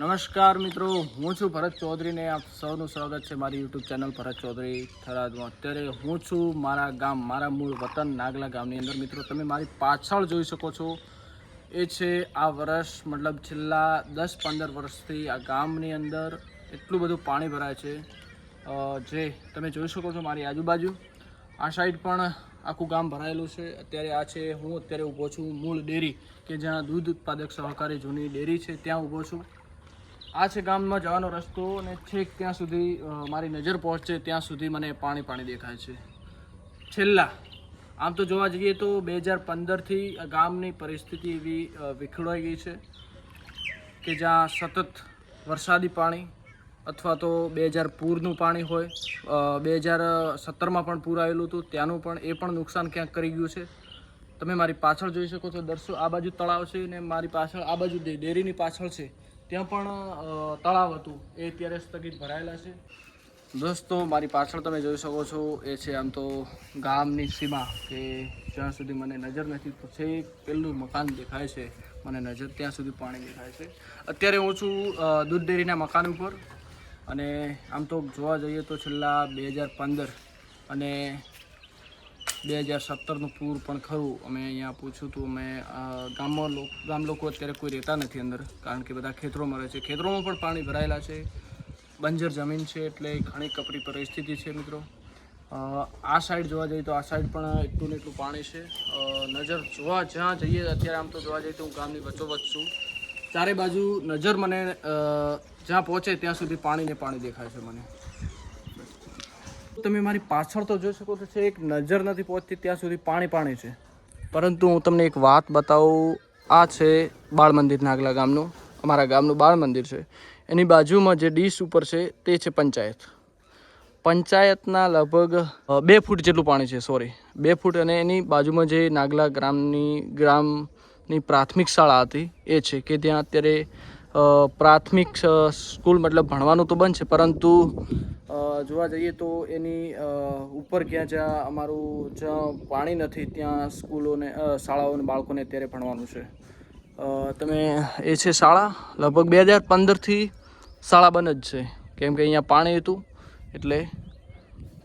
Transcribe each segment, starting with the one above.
નમસ્કાર મિત્રો, હું છું ભરત ચૌધરીને આપ સૌનું સ્વાગત છે મારી યુટ્યુબ ચેનલ ભરત ચૌધરી થરાદમાં. અત્યારે હું છું મારા ગામ, મારા મૂળ વતન નાગલા ગામની અંદર. મિત્રો, તમે મારી પાછળ જોઈ શકો છો. એ છે આ વર્ષ, મતલબ છેલ્લા દસ પંદર વર્ષથી આ ગામની અંદર એટલું બધું પાણી ભરાય છે. જે તમે જોઈ શકો છો મારી આજુબાજુ. આ સાઈડ પણ આખું ગામ ભરાયેલું છે. અત્યારે આ છે, હું અત્યારે ઊભો છું મૂળ ડેરી, કે જ્યાં દૂધ ઉત્પાદક સહકારી જૂની ડેરી છે, ત્યાં ઊભો છું. આ છે ગામમાં જવાનો રસ્તો અને છેક ત્યાં સુધી મારી નજર પહોંચે ત્યાં સુધી મને પાણી પાણી દેખાય છે. છેલ્લા આમ તો જોવા જઈએ તો બે હજાર પંદરથી ગામની પરિસ્થિતિ એવી અ, ગઈ છે કે જ્યાં સતત વરસાદી પાણી અથવા તો બે હજાર પૂરનું પાણી હોય બે હજાર સત્તરમાં પણ પૂર આવેલું હતું ત્યાંનું પણ એ પણ નુકસાન ક્યાંક કરી ગયું છે. તમે મારી પાછળ જોઈ શકો છો દર્શો આ બાજુ તળાવ છે ને મારી પાછળ આ બાજુ ડેરીની પાછળ છે. ત્યાં પણ તળાવ હતું. એ અત્યારે સ્થગિત ભરાયેલા છે. દોસ્તો, મારી પાછળ તમે જોઈ શકો છો, એ છે આમ તો ગામની સીમા કે જ્યાં સુધી મને નજર નથી, તો છે પેલું મકાન દેખાય છે. મને નજર ત્યાં સુધી પાણી દેખાય છે. અત્યારે હું છું દૂધ ડેરીના મકાન ઉપર. અને આમ તો જોવા જઈએ તો છેલ્લા બે હજાર પંદર અને બે હજાર સત્તરનું પૂર પણ ખરું. અમે અહીંયા પૂછ્યું હતું, અમે ગામમાં લોકો ગામ લોકો અત્યારે કોઈ રહેતા નથી અંદર, કારણ કે બધા ખેતરોમાં રહે છે. ખેતરોમાં પણ પાણી ભરાયેલા છે. બંજર જમીન છે, એટલે ઘણી કપરી પરિસ્થિતિ છે મિત્રો. આ સાઈડ જોવા જઈએ તો આ સાઈડ પણ એટલું ને એટલું પાણી છે. નજર જોવા જ્યાં જઈએ અત્યારે આમ તો જોવા જઈએ તો હું ગામની વચ્ચોવચ્ચ છું. ચારે બાજુ નજર મને જ્યાં પહોંચે ત્યાં સુધી પાણીને પાણી દેખાય છે મને. તમે મારી પાછળ તો જોઈ શકો છે એક નજર નથી પહોંચતી, ત્યાં સુધી પાણી પાણી છે. પરંતુ હું તમને એક વાત બતાવું, આ છે બાળ મંદિર નાગલા ગામનું, અમારા ગામનું બાળ મંદિર છે. એની બાજુમાં જે ડીશ ઉપર છે, તે છે પંચાયત. પંચાયતના લગભગ બે ફૂટ જેટલું પાણી છે સોરી બે ફૂટ અને એની બાજુમાં જે નાગલા ગ્રામની ગ્રામની પ્રાથમિક શાળા હતી, એ છે કે ત્યાં અત્યારે પ્રાથમિક સ્કૂલ મતલબ ભણવાનું તો બંધ છે, પરંતુ જોવા જઈએ તો એની ઉપર ક્યાં જ્યાં અમારું જ્યાં પાણી નથી, ત્યાં સ્કૂલોને શાળાઓને બાળકોને અત્યારે ભણવાનું છે. તમે, એ છે શાળા? લગભગ બે હજાર પંદરથી શાળા બંધ જ છે. કેમ કે અહીંયા પાણી હતું, એટલે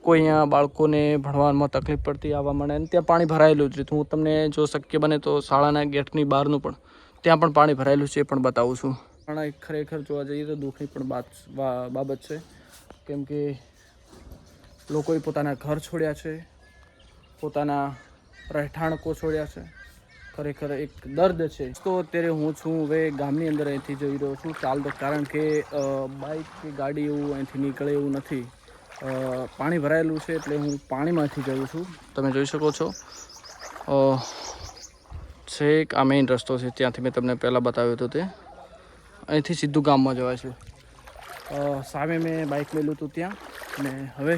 કોઈ અહીંયા બાળકોને ભણવામાં તકલીફ પડતી, આવવા મળે અને ત્યાં પાણી ભરાયેલું જ હતું હું તમને જો શક્ય બને તો શાળાના ગેટની બહારનું પણ, ત્યાં પણ પાણી ભરાયેલું છે, એ પણ બતાવું છું. પણ ખરેખર જોવા જઈએ તો દુઃખની પણ બાત બાબત છે. કેમ કે લોકોએ પોતાના ઘર છોડ્યા છે, પોતાના રહેઠાણકો છોડ્યા છે. ખરેખર એક દર્દ છે. તો અત્યારે હું છું, હવે ગામની અંદર અહીંથી જઈ રહ્યો છું. ચાલતો કારણ કે બાઇક કે ગાડી એવું અહીંથી નીકળે એવું નથી. પાણી ભરાયેલું છે એટલે હું પાણીમાંથી જઉં છું. તમે જોઈ શકો છો. છેક આ મેઇન રસ્તો છે. ત્યાંથી મેં તમને પહેલાં બતાવ્યું હતું તે. અહીંથી સીધું ગામમાં જવાય છે. સામે મેં બાઇક લેલું હતું ત્યાં અને હવે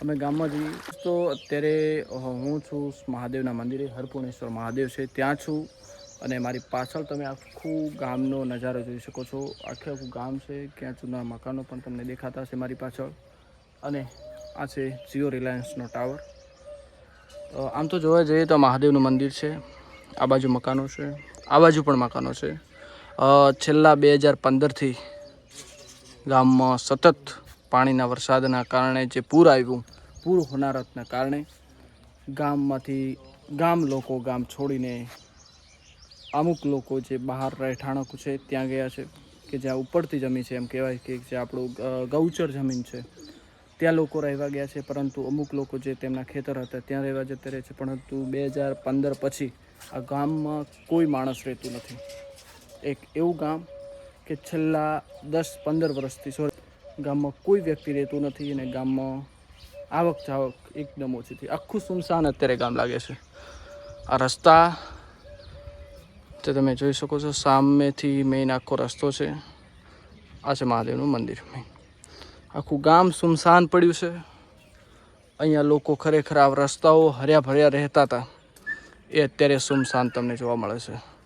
અમે ગામમાં જઈએ. તો અત્યારે હું છું મહાદેવના મંદિરે, હરપૂર્ણેશ્વર મહાદેવ છે. ત્યાં છું અને મારી પાછળ તમે આખું ગામનો નજારો જોઈ શકો છો. આખે આખું ગામ છે, ક્યાં જૂના મકાનો પણ તમને દેખાતા હશે મારી પાછળ. અને આ છે જીઓ રિલાયન્સનો ટાવર. આમ તો જોવા જઈએ તો મહાદેવનું મંદિર છે. આ બાજુ મકાનો છે. આ બાજુ પણ મકાનો છે. છેલ્લા બે હજાર પંદરથી ગામમાં સતત પાણીના વરસાદના કારણે જે પૂર આવ્યું, પૂર હોનારતના કારણે ગામમાંથી ગામ લોકો ગામ છોડીને અમુક લોકો જે બહાર રહેઠાણક છે, ત્યાં ગયા છે કે જ્યાં ઉપરથી જમીન છે, એમ કહેવાય કે જે આપણું ગૌચર જમીન છે. ત્યાં લોકો રહેવા ગયા છે, પરંતુ અમુક લોકો જે તેમના ખેતર હતા, ત્યાં રહેવા જતા રહે છે, પરંતુ બે હજાર પંદર પછી આ ગામમાં કોઈ માણસ રહેતું નથી. એક એવું ગામ કે છેલ્લા દસ પંદર વર્ષથી સોરી, ગામમાં કોઈ વ્યક્તિ રહેતું નથી અને ગામમાં આવક જાવક એકદમ ઓછી થઈ. આખું સુમસાન અત્યારે ગામ લાગે છે. આ રસ્તા, તે તમે જોઈ શકો છો, સામેથી મેઇન આખો રસ્તો છે. આ છે મહાદેવનું મંદિર. આખું ગામ સુમસાન પડ્યું છે. અહીંયા લોકો ખરેખર આ રસ્તાઓ હર્યા ભર્યા રહેતા હતા. એ અત્યારે સુમસાન તમને જોવા મળે છે.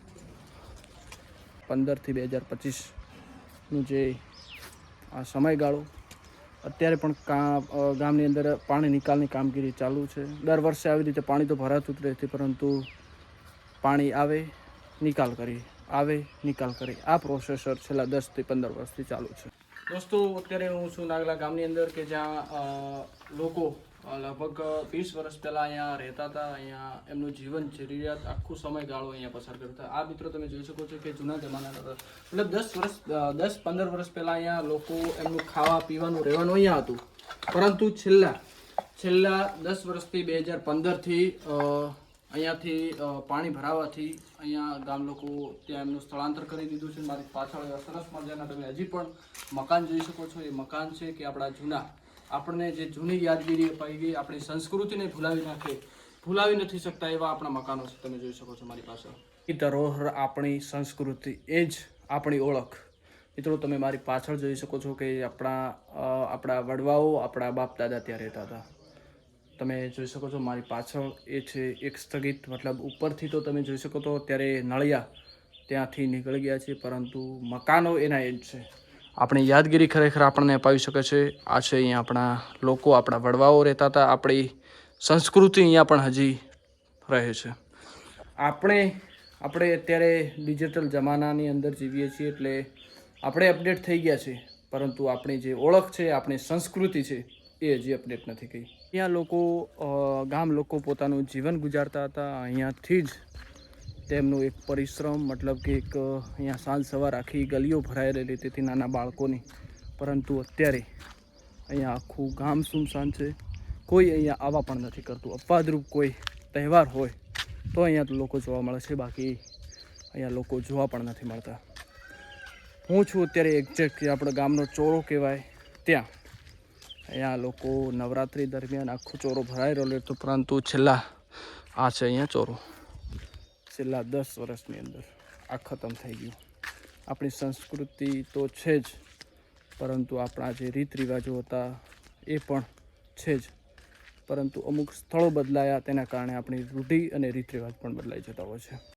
પંદરથી બે હજાર પચીસનું જે આ સમયગાળો, અત્યારે પણ ગામની અંદર પાણી નિકાલની કામગીરી ચાલુ છે. દર વર્ષે આવી રીતે પાણી તો ભરાતું જ રહેતી પરંતુ પાણી આવે, નિકાલ કરી, આવે, નિકાલ કરી. આ પ્રોસેસર છેલ્લા દસથી પંદર વર્ષથી ચાલુ છે. દોસ્તો, અત્યારે હું છું નાગલા ગામની અંદર કે જ્યાં લોકો લગભગ વીસ વર્ષ પહેલાં અહીંયા રહેતા હતા, અહીંયા એમનું જીવન, જરૂરિયાત, આખું સમયગાળો અહીંયા પસાર કરતા આ મિત્રો તમે જોઈ શકો છો કે જૂના જમાના. મતલબ દસ વર્ષ દસ, પંદર વર્ષ પહેલાં અહીંયા લોકો એમનું ખાવા, પીવાનું, રહેવાનું અહીંયા હતું પરંતુ છેલ્લા છેલ્લા દસ વર્ષથી બે હજાર પંદરથી અહીંયાથી પાણી ભરાવાથી અહીંયા ગામ લોકો ત્યાં એમનું સ્થળાંતર કરી દીધું છે. મારી પાછળ એવા સરસ મજાના તમે હજી પણ મકાન જોઈ શકો છો. એ મકાન છે કે આપણા જૂના. આપણને જે જૂની યાદગીરી અપાઈ ગઈ, આપણી સંસ્કૃતિને ભૂલાવી નાખે, ભૂલાવી નથી શકતા એવા આપણા મકાનો છે. તમે જોઈ શકો છો મારી પાછળ. ધરોહર આપણી સંસ્કૃતિ, એ જ આપણી ઓળખ. મિત્રો, તમે મારી પાછળ જોઈ શકો છો કે આપણા આપણા વડવાઓ આપણા બાપ દાદા ત્યાં રહેતા હતા. તમે જોઈ શકો છો, મારી પાછળ એ છે એક સ્થગિત, મતલબ ઉપરથી તો તમે જોઈ શકો તો અત્યારે નળિયા ત્યાંથી નીકળી ગયા છે, પરંતુ મકાનો એના એ જ છે. આપણી યાદગીરી ખરેખર આપણને અપાવી શકે છે. આ છે અહીંયા આપણા લોકો, આપણા વડવાઓ રહેતા હતા. આપણી સંસ્કૃતિ અહીંયા પણ હજી રહે છે. આપણે આપણે અત્યારે ડિજિટલ જમાનાની અંદર જીવીએ છીએ એટલે આપણે અપડેટ થઈ ગયા છે, પરંતુ આપણી જે ઓળખ છે, આપણી સંસ્કૃતિ છે, એ હજી અપડેટ નથી થઈ. અહીંયા લોકો ગામ લોકો પોતાનું જીવન ગુજારતા હતા. અહીંયાથી જ તેમનું એક પરિશ્રમ, મતલબ કે એક, અહીંયા સાંજ સવાર આખી ગલીઓ ભરાયેલી તેથી નાના બાળકોની. પરંતુ અત્યારે અહીંયા આખું ગામ સુમસાન છે. કોઈ અહીંયા આવવા પણ નથી કરતું. અપવાદરૂપ કોઈ તહેવાર હોય તો અહીંયા લોકો જોવા મળે છે. બાકી અહીંયા લોકો જોવા પણ નથી મળતા. હું છું અત્યારે એક્ઝેક્ટ આપણો ગામનો ચોરો કહેવાય ત્યાં. અહીંયા લોકો નવરાત્રિ દરમિયાન આખો ચોરો ભરાઈ રહ્યો હતો પરંતુ છેલ્લા આ છે અહીંયા ચોરો. છેલ્લા દસ વર્ષની અંદર આ ખતમ થઈ ગયું. આપણી સંસ્કૃતિ તો છે જ, પરંતુ આપણા જે રીત રિવાજો હતા એ પણ છે જ. પરંતુ અમુક સ્થળો બદલાયા, તેના કારણે આપણી રૂઢિ અને રીત રિવાજ પણ બદલાઈ જતા હોય છે.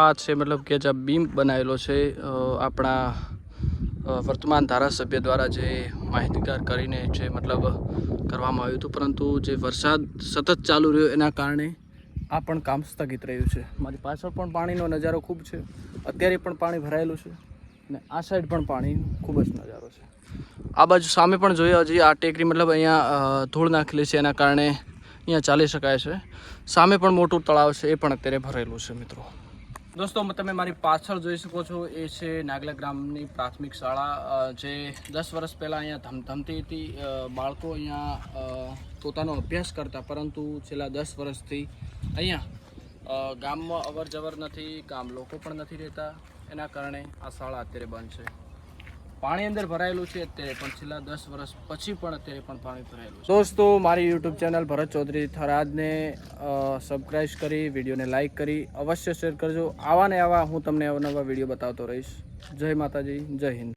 આ છે મતલબ કે જે બીમ બનાવેલો છે આપણા વર્તમાન ધારાસભ્ય દ્વારા જે માહિતીગાર કરીને જે મતલબ કરવામાં આવ્યું હતું. પરંતુ જે વરસાદ સતત ચાલુ રહ્યો એના કારણે આ પણ કામ સ્થગિત રહ્યું છે. મારી પાછળ પણ પાણીનો નજારો ખૂબ છે. અત્યારે પણ પાણી ભરાયેલું છે અને આ સાઈડ પણ પાણી ખૂબ જ નજારો છે. આ બાજુ સામે પણ જોઈએ, હજી આ ટેકરી મતલબ અહીંયા ધૂળ નાખેલી છે એના કારણે અહીંયા ચાલી શકાય છે. સામે પણ મોટું તળાવ છે, એ પણ અત્યારે ભરેલું છે મિત્રો. દોસ્તો તમે મારી પાછળ જોઈ શકો છો, એ છે નાગલા ગ્રામની પ્રાથમિક શાળા. જે દસ વર્ષ પહેલાં અહીંયા ધમધમતી હતી. બાળકો અહીંયા પોતાનો અભ્યાસ કરતા, પરંતુ છેલ્લા દસ વર્ષથી અહીંયા ગામમાં અવર નથી, ગામ લોકો પણ નથી રહેતા. એના કારણે આ શાળા અત્યારે બંધ છે. પાણી અંદર ભરાયેલું છે અત્યારે પણ છેલ્લા દસ વર્ષ પછી પણ અત્યારે પણ પાણી ભરાયેલું છે. દોસ્તો, મારી યુટ્યુબ ચેનલ ભરત ચૌધરી થરાદને સબસ્ક્રાઈબ કરી, વિડીયોને લાઇક કરી, અવશ્ય શેર કરજો. આવા ને આવા હું તમને અવનવા વીડિયો બતાવતો રહીશ. જય માતાજી, જય હિન્દ.